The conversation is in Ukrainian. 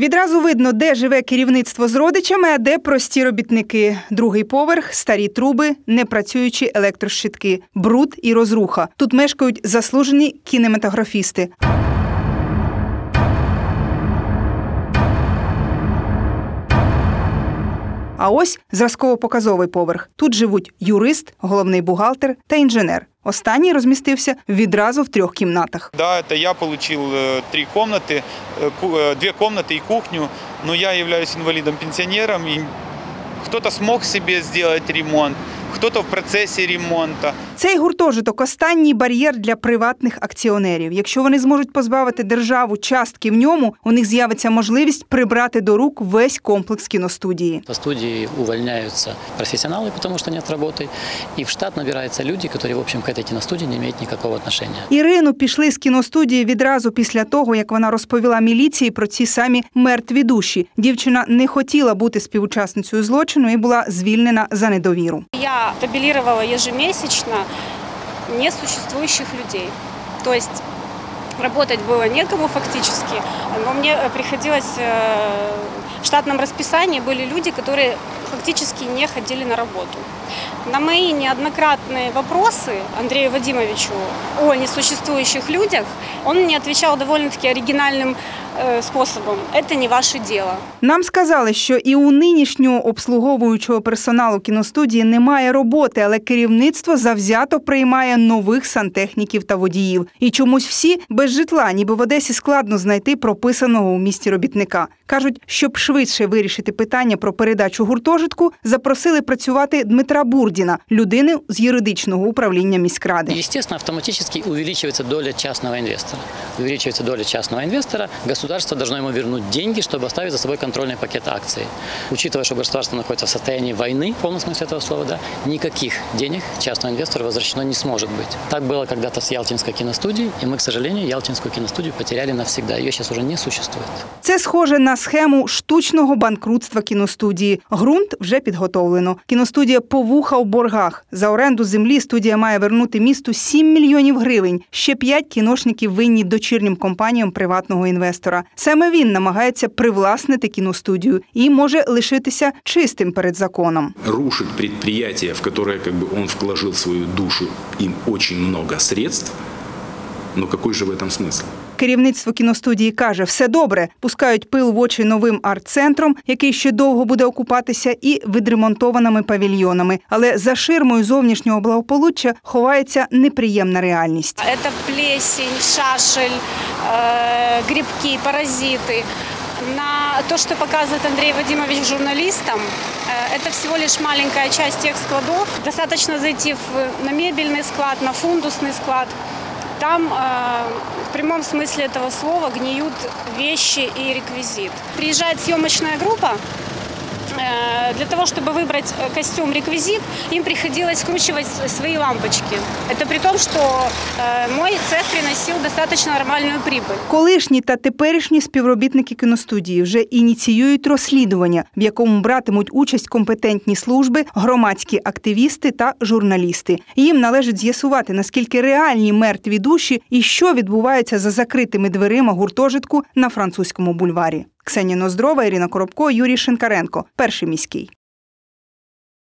Відразу видно, де живе керівництво з родичами, а де прості робітники. Другий поверх, старі труби, непрацюючі електрощитки, бруд і розруха. Тут мешкають заслужені кінематографісти. А ось зразково-показовий поверх. Тут живуть юрист, головний бухгалтер та інженер. Останній розмістився відразу в трьох кімнатах. Да, это я получил э, три комнаты, э, ку- э, две комнаты и кухню, но я являюсь инвалидом-пенсионером, и кто-то смог себе сделать ремонт, кто-то в процессе ремонта. Цей гуртожиток останній бар'єр для приватних акціонерів. Якщо вони зможуть позбавити державу частки в ньому, у них з'явиться можливість прибрати до рук весь комплекс кіностудії. По студии увольняются профессионалы, потому что нет работы, и в штат набираются люди, которые, в общем, к этой киностудии не имеют никакого отношения. Ірину пішли з кіностудії відразу після того, як вона розповіла міліції про ці самі мертві душі. Дівчина не хотіла бути співучасницею злочину і була звільнена за недовіру. Я табелировала ежемесячно несуществующих людей. То есть работать было некому фактически, но мне э, приходилось э, в штатном расписании были люди, которые фактически не ходили на работу. На мои неоднократные вопросы Андрею Вадимовичу о несуществующих людях он мне отвечал довольно-таки оригинальным э, способом. Это не ваше дело. Нам сказали, що і у нинішнього обслуговуючого персоналу кіностудії немає роботи, але керівництво завзято приймає нових сантехніків та водіїв. І чомусь всі без житла, ніби в Одесі складно знайти прописаного у місті робітника. кажуть, щоб швидше вирішити питання про передачу гуртожитку, запросили працювати Дмитра Бурдіна, людину з юридичного управління міськради. Естественно, автоматически увеличивается доля частного инвестора. Увеличивается доля частного инвестора, государство должно ему вернуть деньги, чтобы оставить за собой контрольный пакет акций. Учитывая, что государство находится в состоянии войны, в полном смысле этого слова, да, никаких денег частному инвестору возвращено не сможет быть. Так было когда-то с Ялтинской киностудией, и мы, к сожалению, Ялтинскую киностудию потеряли навсегда. Ее сейчас уже не существует. Це схоже на схему штучного банкрутства кіностудії. Грунт вже підготовлено. Кіностудія повуха у боргах. За оренду землі студія має вернути місту 7 мільйонів гривень. Ще 5 кіношників винні дочірнім компаніям приватного інвестора. Саме він намагається привласнити кіностудію і може лишитися чистим перед законом. рушит предприятие, в которое как бы он вложил свою душу, им очень много средств, но какой же в этом смысл? Керівництво кіностудії каже, все добре, пускають пил в очі новим арт-центром, який ще довго буде окупатися, і відремонтованими павільйонами. Але за ширмою зовнішнього благополуччя ховається неприємна реальність. Это плесень, шашель, э, грибки, паразиты. На то, что показывает Андрей Вадимович журналистам, э, это всего лишь маленькая часть тех складов. Достаточно зайти в, на мебельный склад, на фундусный склад. Там э, в прямом смысле этого слова гниют вещи и реквизит. Приезжает съемочная группа, Э, Для того, чтобы выбрать э, костюм-реквизит, им приходилось скручивать с- свои лампочки. Это при том, что э, мой цех приносил достаточно нормальную прибыль. Колишні та теперішні співробітники кіностудії вже ініціюють розслідування, в якому братимуть участь компетентні служби, громадські активісти та журналісти. Їм належить з'ясувати, наскільки реальні мертві душі і що відбувається за закритими дверима гуртожитку на французькому бульварі. Ксенія Ноздрова, Ірина Коробко, Юрій Шинкаренко. Перший міський.